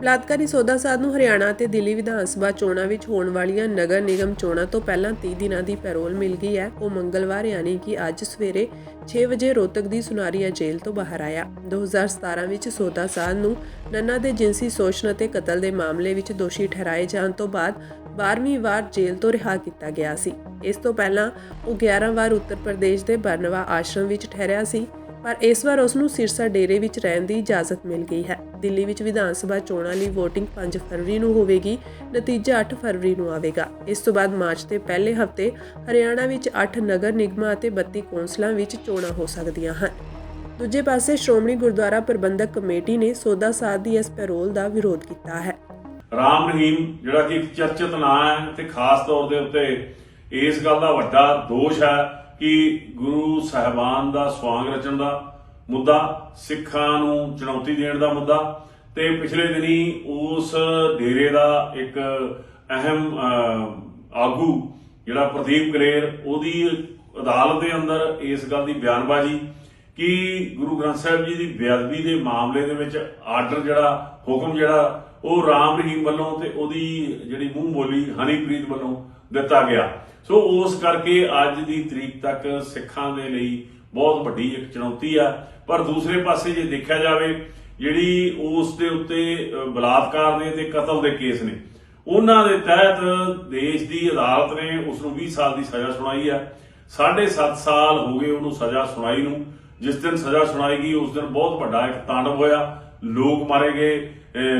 ਬਲਾਤਕਾਰੀ ਸੌਦਾ ਸਾਧ ਨੂੰ ਹਰਿਆਣਾ ਅਤੇ ਦਿੱਲੀ ਵਿਧਾਨ ਸਭਾ ਚੋਣਾਂ ਵਿੱਚ ਹੋਣ ਵਾਲੀਆਂ ਨਗਰ ਨਿਗਮ ਚੋਣਾਂ ਤੋਂ ਪਹਿਲਾਂ 30 ਦਿਨਾਂ ਦੀ ਪੈਰੋਲ ਮਿਲ ਗਈ ਹੈ। ਉਹ ਮੰਗਲਵਾਰ, ਯਾਨੀ ਕਿ ਅੱਜ ਸਵੇਰੇ 6 ਵਜੇ ਰੋਹਤਕ ਦੀ ਸੁਨਾਰੀਆ ਜੇਲ੍ਹ ਤੋਂ ਬਾਹਰ ਆਇਆ। 2017 ਵਿੱਚ ਸੌਦਾ ਸਾਧ ਨੂੰ ਨੰਨਾ ਦੇ ਜਿੰਸੀ ਸ਼ੋਸ਼ਣ ਅਤੇ ਕਤਲ ਦੇ ਮਾਮਲੇ ਵਿੱਚ ਦੋਸ਼ੀ ਠਹਿਰਾਏ ਜਾਣ ਤੋਂ ਬਾਅਦ 12ਵੀਂ ਵਾਰ ਜੇਲ੍ਹ ਤੋਂ ਰਿਹਾ ਕੀਤਾ ਗਿਆ ਸੀ। ਇਸ ਤੋਂ ਪਹਿਲਾਂ ਉਹ 11 ਵਾਰ ਉੱਤਰ ਪ੍ਰਦੇਸ਼ ਦੇ ਬਰਨਵਾ ਆਸ਼ਰਮ ਵਿੱਚ ਠਹਿਰਿਆ ਸੀ। ਪਰ ਇਸ ਵਾਰ ਉਸ ਨੂੰ ਸਿਰਸਾ ਡੇਰੇ ਵਿੱਚ ਰਹਿਣ ਦੀ ਇਜਾਜ਼ਤ ਮਿਲ ਗਈ ਹੈ। ਦਿੱਲੀ ਵਿੱਚ ਵਿਧਾਨ ਸਭਾ ਚੋਣਾਂ ਲਈ VOTING 5 ਫਰਵਰੀ ਨੂੰ ਹੋਵੇਗੀ, ਨਤੀਜਾ 8 ਫਰਵਰੀ ਨੂੰ ਆਵੇਗਾ। ਇਸ ਤੋਂ ਬਾਅਦ ਮਾਰਚ ਦੇ ਪਹਿਲੇ ਹਫ਼ਤੇ ਹਰਿਆਣਾ ਵਿੱਚ 8 ਨਗਰ ਨਿਗਮਾਂ ਅਤੇ 32 ਕੌਂਸਲਾਂ ਵਿੱਚ ਚੋਣਾਂ ਹੋ ਸਕਦੀਆਂ ਹਨ। ਦੂਜੇ ਪਾਸੇ ਸ਼੍ਰੋਮਣੀ ਗੁਰਦੁਆਰਾ ਪ੍ਰਬੰਧਕ ਕਮੇਟੀ ਨੇ ਸੋਦਾ ਸਾਧ ਦੀ ਇਸ ਪੈਰੋਲ ਦਾ ਵਿਰੋਧ ਕੀਤਾ ਹੈ। ਰਾਮ ਰਹੀਮ, ਜਿਹੜਾ ਕਿ ਚਰਚਿਤ ਨਾਂ ਹੈ ਤੇ ਖਾਸ ਤੌਰ ਦੇ ਉੱਤੇ ਇਸ ਗੱਲ ਦਾ ਵੱਡਾ ਦੋਸ਼ ਹੈ ਕਿ ਗੁਰੂ ਸਾਹਿਬਾਨ ਦਾ ਸਵਾਂਗ ਰਚਣ ਦਾ ਮੁੱਦਾ, ਸਿੱਖਾਂ ਨੂੰ ਚੁਣੌਤੀ ਦੇਣ ਦਾ ਮੁੱਦਾ, ਤੇ ਪਿਛਲੇ ਦਿਨੀ ਉਸ ਡੇਰੇ ਦਾ ਇੱਕ ਅਹਿਮ ਆਗੂ ਜਿਹੜਾ ਪ੍ਰਦੀਪ ਕਲੇਰ ਉਹਦੀ ਅਦਾਲਤ ਦੇ ਅੰਦਰ ਇਸ ਗੱਲ ਦੀ ਬਿਆਨਬਾਜ਼ੀ ਕਿ ਗੁਰੂ ਗ੍ਰੰਥ ਸਾਹਿਬ ਜੀ ਦੀ ਬੇਅਦਬੀ ਦੇ ਮਾਮਲੇ ਦੇ ਵਿੱਚ ਆਰਡਰ ਜਿਹੜਾ, ਹੁਕਮ ਜਿਹੜਾ ਉਹ ਰਾਮ ਰਹੀਮ ਵੱਲੋਂ ਤੇ ਉਹਦੀ ਜਿਹੜੀ ਮੂੰਹ ਬੋਲੀ ਹਨੀਪ੍ਰੀਤ ਵੱਲੋਂ ਦਿੱਤਾ ਗਿਆ। ਸੋ ਉਸ ਕਰਕੇ ਅੱਜ ਦੀ ਤਰੀਕ ਤੱਕ ਸਿੱਖਾਂ ਦੇ ਲਈ ਬਹੁਤ ਵੱਡੀ ਇੱਕ ਚੁਣੌਤੀ ਆ। ਪਰ ਦੂਸਰੇ ਪਾਸੇ ਜੇ ਦੇਖਿਆ ਜਾਵੇ, ਜਿਹੜੀ ਉਸ ਦੇ ਉੱਤੇ ਬਲਾਤਕਾਰ ਦੇ ਤੇ ਕਤਲ ਦੇ ਕੇਸ ਨੇ, ਉਹਨਾਂ ਦੇ ਤਹਿਤ ਦੇਸ਼ ਦੀ ਅਦਾਲਤ ਨੇ ਉਸ ਨੂੰ 20 ਸਾਲ ਦੀ ਸਜ਼ਾ ਸੁਣਾਈ ਆ। 7.5 ਸਾਲ ਹੋ ਗਏ ਉਹਨੂੰ ਸਜ਼ਾ ਸੁਣਾਈ ਨੂੰ। ਜਿਸ ਦਿਨ ਸਜ਼ਾ ਸੁਣਾਈ ਗਈ, ਉਸ ਦਿਨ ਬਹੁਤ ਵੱਡਾ ਇੱਕ ਤਾਂਡਵ ਹੋਇਆ। ਲੋਕ ਮਾਰੇ ਗਏ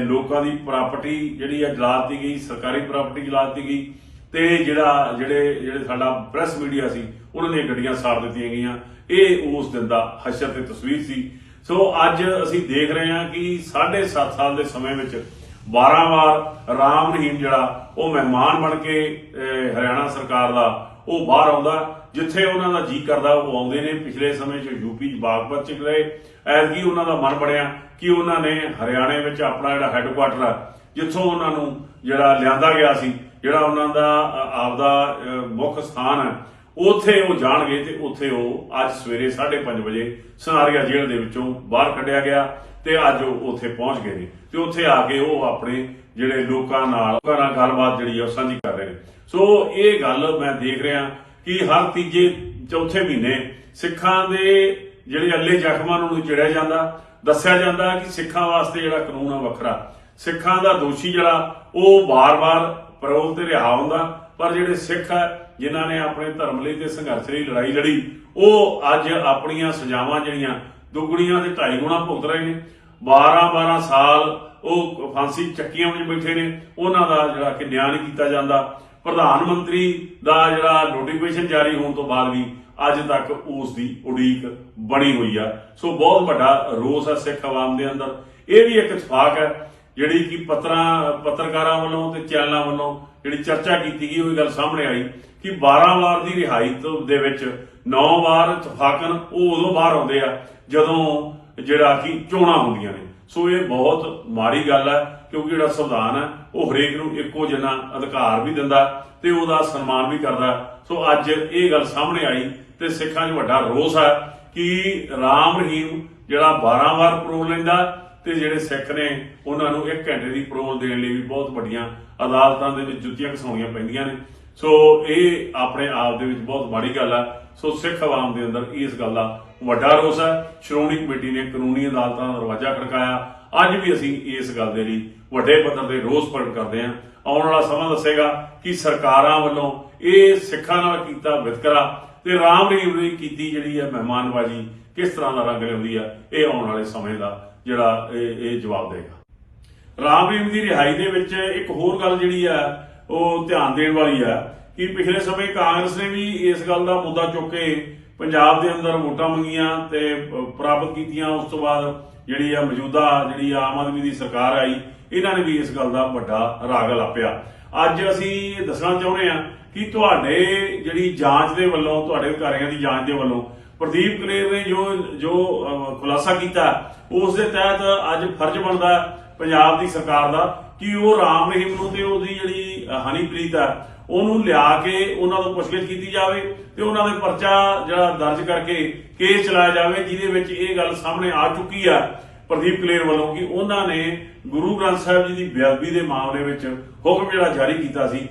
ਲੋਕਾਂ ਦੀ ਪ੍ਰਾਪਰਟੀ ਜਿਹੜੀ ਹੈ ਜਲਾ ਦਿੱਤੀ ਗਈ, ਸਰਕਾਰੀ ਪ੍ਰਾਪਰਟੀ ਜਲਾ ਦਿੱਤੀ ਗਈ ਤੇ ਜਿਹੜਾ, ਜਿਹੜੇ ਜਿਹੜੇ ਸਾਡਾ ਪ੍ਰੈਸ ਮੀਡੀਆ ਸੀ, ਉਹਨਾਂ ਦੀਆਂ ਗੱਡੀਆਂ ਸਾੜ ਦਿੱਤੀਆਂ ਗਈਆਂ। ਇਹ ਉਸ ਦਿਨ ਦਾ ਹਸ਼ਰ ਤੇ ਤਸਵੀਰ ਸੀ। ਸੋ ਅੱਜ ਅਸੀਂ ਦੇਖ ਰਹੇ ਹਾਂ ਕਿ 7.5 ਸਾਲ ਦੇ ਸਮੇਂ ਵਿੱਚ 12 ਵਾਰ ਰਾਮ ਰਹੀਮ ਜਿਹੜਾ, ਉਹ ਮਹਿਮਾਨ ਬਣ ਕੇ ਹਰਿਆਣਾ ਸਰਕਾਰ ਦਾ ਉਹ ਬਾਹਰ ਆਉਂਦਾ, ਜਿੱਥੇ ਉਹਨਾਂ ਦਾ ਜੀ ਕਰਦਾ, ਉਹ ਆਉਂਦੇ ਨੇ। ਪਿਛਲੇ ਸਮੇਂ 'ਚ ਯੂਪੀ 'ਚ ਬਾਗਪਤ 'ਚ ਗਏ ਐਤਕੀ ਉਹਨਾਂ ਦਾ ਮਨ ਬਣਿਆ ਕਿ ਉਹਨਾਂ ਨੇ ਹਰਿਆਣੇ ਵਿੱਚ ਆਪਣਾ ਜਿਹੜਾ ਹੈੱਡਕੁਆਟਰ ਆ, ਜਿੱਥੋਂ ਉਹਨਾਂ ਨੂੰ ਜਿਹੜਾ ਲਿਆਂਦਾ ਗਿਆ ਸੀ, ਜਿਹੜਾ ਉਹਨਾਂ ਦਾ ਆਪਦਾ ਮੁੱਖ ਸਥਾਨ ਹੈ ਉੱਥੇ ਉਹ ਜਾਣਗੇ ਤੇ ਉੱਥੇ ਉਹ ਅੱਜ ਸਵੇਰੇ 5:30 ਵਜੇ ਸਨਾਰੀਆ ਜੇਲ੍ਹ ਦੇ ਵਿੱਚੋਂ ਬਾਹਰ ਕੱਢਿਆ ਗਿਆ ਤੇ ਅੱਜ ਉਹ ਉੱਥੇ ਪਹੁੰਚ ਗਏ ਨੇ। ਤੇ ਉੱਥੇ ਆ ਕੇ ਉਹ ਆਪਣੇ ਜਿਹੜੇ ਲੋਕਾਂ ਨਾਲ ਲੋਕਾਂ ਗੱਲਬਾਤ ਜਿਹੜੀ ਆ, ਉਹ ਸਾਂਝੀ ਕਰ ਰਹੇ ਨੇ। ਸੋ ਇਹ ਗੱਲ ਮੈਂ ਦੇਖ ਰਿਹਾ ਕਿ ਹਰ ਤੀਜੇ ਚੌਥੇ ਮਹੀਨੇ ਸਿੱਖਾਂ ਦੇ ਜਿਹੜੇ ਅੱਲੇ ਜ਼ਖਮਾਂ ਨੂੰ ਚਿੜਿਆ ਜਾਂਦਾ, ਦੱਸਿਆ ਜਾਂਦਾ ਕਿ ਸਿੱਖਾਂ ਵਾਸਤੇ ਜਿਹੜਾ ਕਾਨੂੰਨ ਆ ਵੱਖਰਾ। ਸਿੱਖਾਂ ਦਾ ਦੋਸ਼ੀ ਜਿਹੜਾ, ਉਹ ਬਾਰ-ਬਾਰ ਪਰੋਲ ਤੇ ਰਿਹਾ ਹੁੰਦਾ, ਪਰ ਜਿਹੜੇ ਸਿੱਖ ਹੈ ਜਿਨ੍ਹਾਂ ਨੇ ਆਪਣੇ ਧਰਮ ਲਈ ਤੇ ਸੰਘਰਸ਼ ਲਈ ਲੜਾਈ ਲੜੀ, ਉਹ ਅੱਜ ਆਪਣੀਆਂ ਸਜ਼ਾਵਾਂ ਜਿਹੜੀਆਂ ਦੁੱਗਣੀਆਂ ਤੇ ਢਾਈ ਗੁਣਾ ਭੁਗਤ ਰਹੇ ਨੇ। 12-12 ਸਾਲ ਉਹ ਫਾਂਸੀ ਚੱਕੀਆਂ ਵਿੱਚ ਬੈਠੇ ਨੇ। ਉਹਨਾਂ ਦਾ ਜਿਹੜਾ ਕਿ ਨਿਆਂ ਨਹੀਂ ਕੀਤਾ ਜਾਂਦਾ। ਪ੍ਰਧਾਨ ਮੰਤਰੀ ਦਾ ਜਿਹੜਾ ਨੋਟੀਫਿਕੇਸ਼ਨ ਜਾਰੀ ਹੋਣ ਤੋਂ ਬਾਅਦ ਵੀ ਅੱਜ ਤੱਕ ਉਸ ਦੀ ਉਡੀਕ ਬਣੀ ਹੋਈ ਆ। ਸੋ ਬਹੁਤ ਵੱਡਾ ਰੋਸ ਹੈ ਸਿੱਖ ਆਵਾਮ ਦੇ ਅੰਦਰ। ਇਹ ਵੀ ਇੱਕ ਇਤਫਾਕ ਹੈ ਜਿਹੜੀ ਕਿ ਪੱਤਰਾਂ, ਪੱਤਰਕਾਰਾਂ ਵੱਲੋਂ ਤੇ ਚੈਨਲਾਂ ਵੱਲੋਂ ਜਿਹੜੀ ਚਰਚਾ ਕੀਤੀ ਗਈ, ਉਹ ਇਹ ਗੱਲ ਸਾਹਮਣੇ ਆਈ ਕਿ 12 ਵਾਰ ਦੀ ਰਿਹਾਈ ਤੋਂ ਦੇ ਵਿੱਚ 9 ਵਾਰ ਇਤਫਾਕਨ ਉਹ ਉਦੋਂ ਬਾਹਰ ਆਉਂਦੇ ਆ, ਜਦੋਂ ਜਿਹੜਾ ਕਿ ਚੋਣਾਂ ਹੁੰਦੀਆਂ ਨੇ। ਸੋ ਇਹ ਬਹੁਤ ਮਾੜੀ ਗੱਲ ਹੈ ਕਿਉਂਕਿ ਜਿਹੜਾ ਸੰਵਿਧਾਨ ਹੈ ਉਹ ਹਰੇਕ ਨੂੰ ਇੱਕੋ ਜਿਹਾ ਅਧਿਕਾਰ ਵੀ ਦਿੰਦਾ ਤੇ ਉਹਦਾ ਸਨਮਾਨ ਵੀ ਕਰਦਾ। ਸੋ ਅੱਜ ਇਹ ਗੱਲ ਸਾਹਮਣੇ ਆਈ ਤੇ ਸਿੱਖਾਂ 'ਚ ਵੱਡਾ ਰੋਸ ਹੈ ਕਿ ਰਾਮ ਰਹੀਮ ਜਿਹੜਾ 12 ਵਾਰ ਪਰੋਲ ਲੈਂਦਾ ਤੇ ਜਿਹੜੇ ਸਿੱਖ ਨੇ, ਉਹਨਾਂ ਨੂੰ 1 ਘੰਟੇ ਦੀ ਪਰੋਲ ਦੇਣ ਲਈ ਵੀ ਬਹੁਤ ਵੱਡੀਆਂ ਅਦਾਲਤਾਂ ਦੇ ਵਿੱਚ ਜੁੱਤੀਆਂ ਘਸਾਉਣੀਆਂ ਪੈਂਦੀਆਂ ਨੇ। ਸੋ ਇਹ ਆਪਣੇ ਆਪ ਦੇ ਵਿੱਚ ਬਹੁਤ ਮਾੜੀ ਗੱਲ ਹੈ ਸੋ ਸਿੱਖ ਆਵਾਮ ਦੇ ਅੰਦਰ ਇਸ ਗੱਲ ਦਾ ਵੱਡਾ ਰੋਸ ਹੈ ਸ਼੍ਰੋਮਣੀ ਕਮੇਟੀ ਨੇ ਕਾਨੂੰਨੀ ਅਦਾਲਤਾਂ ਦਾ ਦਰਵਾਜ਼ਾ ਖੜਕਾਇਆ। ਅੱਜ ਵੀ ਅਸੀਂ ਇਸ ਗੱਲ ਦੇ ਲਈ ਵੱਡੇ ਪੱਧਰ ਤੇ ਰੋਸ ਪ੍ਰਗਟ ਕਰਦੇ ਹਾਂ। ਆਉਣ ਵਾਲਾ ਸਮਾਂ ਦੱਸੇਗਾ ਕਿ ਸਰਕਾਰਾਂ ਵੱਲੋਂ ਇਹ ਸਿੱਖਾਂ ਨਾਲ ਕੀਤਾ ਵਿਤਕਰਾ ਤੇ ਰਾਮ ਰਹੀਮ ਦੀ ਕੀਤੀ ਜਿਹੜੀ ਹੈ ਮਹਿਮਾਨਬਾਜ਼ੀ ਕਿਸ ਤਰ੍ਹਾਂ ਦਾ ਰੰਗ ਲਿਆਉਂਦੀ ਆ, ਇਹ ਆਉਣ ਵਾਲੇ ਸਮੇਂ ਦਾ ਜਿਹੜਾ ਇਹ ਜਵਾਬ ਦੇਗਾ। ਰਾਮ ਰਹੀਮ ਦੀ ਰਿਹਾਈ ਦੇ ਵਿੱਚ ਇੱਕ ਹੋਰ ਗੱਲ ਜਿਹੜੀ ਆ, ਉਹ ਧਿਆਨ ਦੇਣ ਵਾਲੀ ਆ ਕਿ ਪਿਛਲੇ ਸਮੇਂ ਕਾਂਗਰਸ ਨੇ ਵੀ ਇਸ ਗੱਲ ਦਾ ਮੁੱਦਾ ਚੁੱਕ ਕੇ ਪੰਜਾਬ ਦੇ ਅੰਦਰ ਵੋਟਾਂ ਮੰਗੀਆਂ ਤੇ ਪ੍ਰਾਪਤ ਕੀਤੀਆਂ। ਉਸ ਤੋਂ ਬਾਅਦ ਜਿਹੜੀ ਆ ਮੌਜੂਦਾ ਜਿਹੜੀ ਆਮ ਆਦਮੀ ਦੀ ਸਰਕਾਰ ਆਈ, ਇਹਨਾਂ ਨੇ ਵੀ ਇਸ ਗੱਲ ਦਾ ਵੱਡਾ ਰਾਗ ਲਾਪਿਆ। ਅੱਜ ਅਸੀਂ ਦੱਸਣਾ ਚਾਹੁੰਦੇ ਆ ਕਿ ਤੁਹਾਡੇ ਜਿਹੜੀ ਜਾਂਚ ਦੇ ਵੱਲੋਂ, ਤੁਹਾਡੇ ਅਧਿਕਾਰੀਆਂ ਦੀ ਜਾਂਚ ਦੇ ਵੱਲੋਂ ਪ੍ਰਦੀਪ ਕਲੇਰ ਨੇ ਜੋ ਜੋ ਖੁਲਾਸਾ ਕੀਤਾ, ਉਸ ਦੇ ਤਹਿਤ ਅੱਜ ਫਰਜ਼ ਬਣਦਾ ਪੰਜਾਬ ਦੀ ਸਰਕਾਰ ਦਾ ਕਿ ਉਹ ਰਾਮ ਰਹੀਮ ਨੂੰ ਤੇ ਉਹਦੀ ਜਿਹੜੀ ਹਨੀਪ੍ਰੀਤ ਆ, ਉਹਨੂੰ ਲਿਆ ਕੇ ਉਹਨਾਂ ਤੋਂ ਪੁੱਛਗਿੱਛ ਕੀਤੀ ਜਾਵੇ ਤੇ ਉਹਨਾਂ ਦੇ ਪਰਚਾ ਜਿਹੜਾ ਦਰਜ ਕਰਕੇ ਕੇਸ ਚਲਾਇਆ ਜਾਵੇ, ਜਿਹਦੇ ਵਿੱਚ ਇਹ ਗੱਲ ਸਾਹਮਣੇ ਆ ਚੁੱਕੀ ਆ ਪ੍ਰਦੀਪ ਕਲੇਰ ਵੱਲੋਂ ਕਿ ਉਹਨਾਂ ਨੇ ਗੁਰੂ ਗ੍ਰੰਥ ਸਾਹਿਬ ਜੀ ਦੀ ਬੇਅਦਬੀ ਦੇ ਮਾਮਲੇ ਵਿੱਚ ਹੁਕਮ ਜਿਹੜਾ ਜਾਰੀ ਕੀਤਾ ਸੀ।